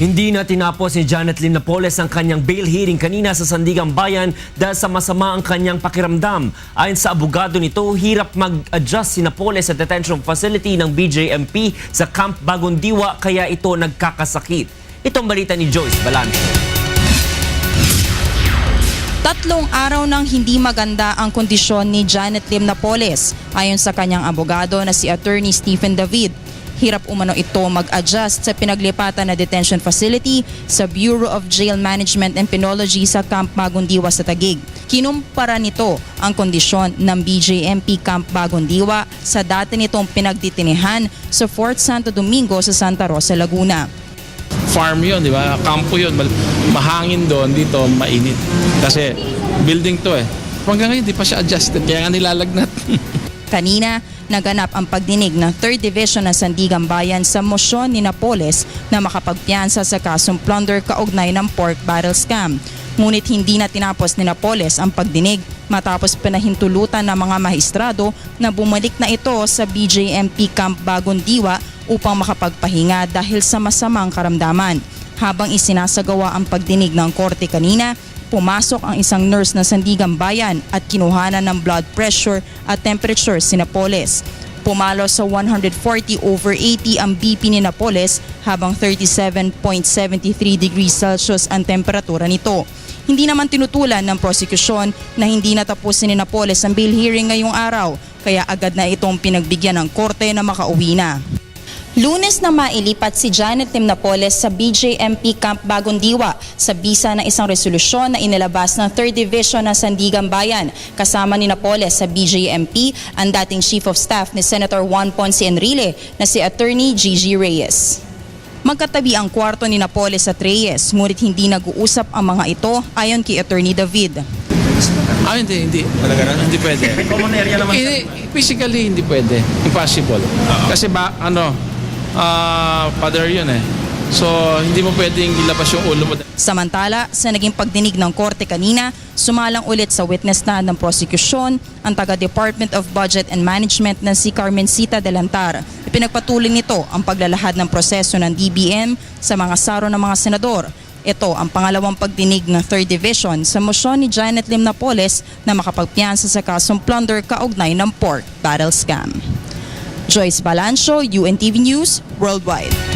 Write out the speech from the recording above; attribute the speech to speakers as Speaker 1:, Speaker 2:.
Speaker 1: Hindi na tinapos ni Janet Lim Napoles ang kanyang bail hearing kanina sa Sandigang Bayan dahil sa masama ang kanyang pakiramdam. Ayon sa abogado nito, hirap mag-adjust si Napoles sa detention facility ng BJMP sa Camp Bagong Diwa kaya ito nagkakasakit. Itong balita ni Joyce Balancho.
Speaker 2: Tatlong araw nang hindi maganda ang kondisyon ni Janet Lim Napoles ayon sa kanyang abogado na si Attorney Stephen David. Hirap umano ito mag-adjust sa pinaglipatan na detention facility sa Bureau of Jail Management and Penology sa Camp Magundiwa sa Tagig. Kinumpara nito ang kondisyon ng BJMP Camp Magundiwa sa dati nitong pinagditinihan sa Fort Santo Domingo sa Santa Rosa, Laguna.
Speaker 3: farm yun, di ba? Kampo yun. Mahangin doon, dito mainit. Kasi building to eh. Hanggang ngayon, di pa siya adjusted. Kaya nga nilalagnat.
Speaker 2: Kanina, naganap ang pagdinig ng 3rd Division ng Sandigan Bayan sa mosyon ni Napoles na makapagpiansa sa kasong plunder kaugnay ng pork barrel scam. Ngunit hindi na tinapos ni Napoles ang pagdinig matapos pinahintulutan ng mga mahistrado na bumalik na ito sa BJMP Camp Bagong Diwa upang makapagpahinga dahil sa masamang karamdaman. Habang isinasagawa ang pagdinig ng korte kanina, pumasok ang isang nurse ng Sandigan Bayan at kinuhanan ng blood pressure at temperature si Napoles. Pumalo sa 140 over 80 ang BP ni Napoles habang 37.73 degrees Celsius ang temperatura nito. Hindi naman tinutulan ng prosekusyon na hindi natapusin ni Napoles ang bail hearing ngayong araw kaya agad na itong pinagbigyan ng korte na makauwi na. Lunes na mailipat si Janet Lim Napoles sa BJMP Camp Bagong Diwa sa bisa ng isang resolusyon na inilabas ng 3rd Division ng Sandigan Bayan. Kasama ni Napoles sa BJMP ang dating Chief of Staff ni Senator Juan Ponce Enrile na si Attorney Gigi Reyes. Magkatabi ang kwarto ni Napoles at Reyes, ngunit hindi nag-uusap ang mga ito ayon kay Attorney David.
Speaker 3: ah, hindi, hindi. Hindi pwede.
Speaker 4: Common area naman.
Speaker 3: Hindi, physically, hindi pwede. Impossible. Kasi ba, ano, ah, father yun eh. So, hindi mo pwedeng ilabas yung ulo mo.
Speaker 2: Samantala, sa naging pagdinig ng korte kanina, sumalang ulit sa witness stand ng prosekusyon ang taga-Department of Budget and Management na si Carmencita Delantar. Ipinagpatuloy nito ang paglalahad ng proseso ng DBM sa mga saro ng mga senador. Ito ang pangalawang pagdinig ng 3rd Division sa mosyon ni Janet Lim Napoles na makapagpiansa sa kasong plunder kaugnay ng pork barrel scam. Joyce Balancho, UNTV News, Worldwide.